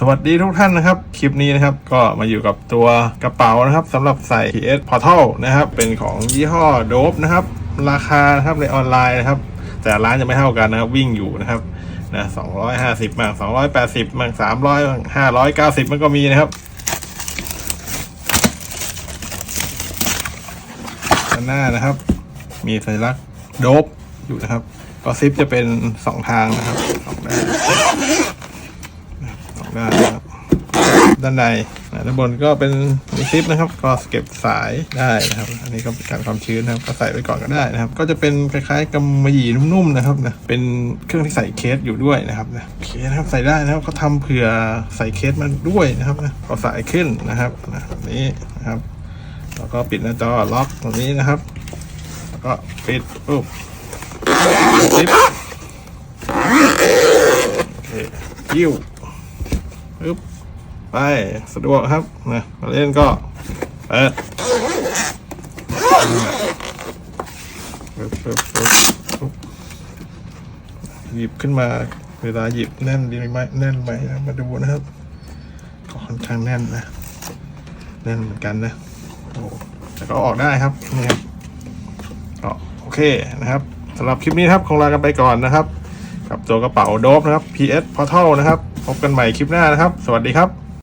สวัสดีทุกท่านนะครับ คลิปนี้นะครับ ก็มาอยู่กับตัวกระเป๋านะครับสำหรับใส่ PS Portal นะครับ เป็นของยี่ห้อโดบนะครับ ราคานะครับในออนไลน์นะครับ แต่ร้านจะไม่เท่ากันนะครับ วิ่งอยู่นะครับนะสองร้อยห้าสิบมั่งสองร้อยแปดสิบมั่งสามร้อยมั่งห้าร้อยเก้าสิบมันก็มีนะครับด้านหน้านะครับ มีสัญลักษณ์โดบอยู่นะครับก็ซิปจะเป็นสองทางนะครับสองด้านสองด้านนะครับ ด้านในนะด้านบนก็เป็นมีซิปนะครับก็เก็บสายได้นะครับ อันนี้ก็เป็นการความชื้นนะครับ ก็ใส่ไว้ก่อนก็ได้นะครับ ก็จะเป็นคล้ายๆกำมะหยี่นุ่มๆนะครับนะเป็นเครื่องที่ใส่เคสอยู่ด้วยนะครับนะโอเคนะครับใส่ได้นะครับเขาทำเผื่อใส่เคสมาด้วยนะครับนะก็ใส่ขึ้นนะครับนะแบบนี้นะครับแล้วก็ปิดหน้าจอล็อกตรงนี้นะครับ แล้วก็ปิดปุ๊บซิปโอเคยิ้วปึ๊บ ไปสะดวกครับนะมาเล่นก็เปิดหยิบขึ้นมาเวลาหยิบแน่นดีไหมแน่นไหมนะมาดูนะครับก็ค่อนข้างแน่นนะ แน่นเหมือนกันนะโอ้แต่ก็ออกได้ครับนี่ครับก็โอเคนะครับสำหรับคลิปนี้ครับคงลากันไปก่อนนะครับ กับตัวกระเป๋าโดบนะครับ PS Portal นะครับ พบกันใหม่คลิปหน้านะครับ สวัสดีครับ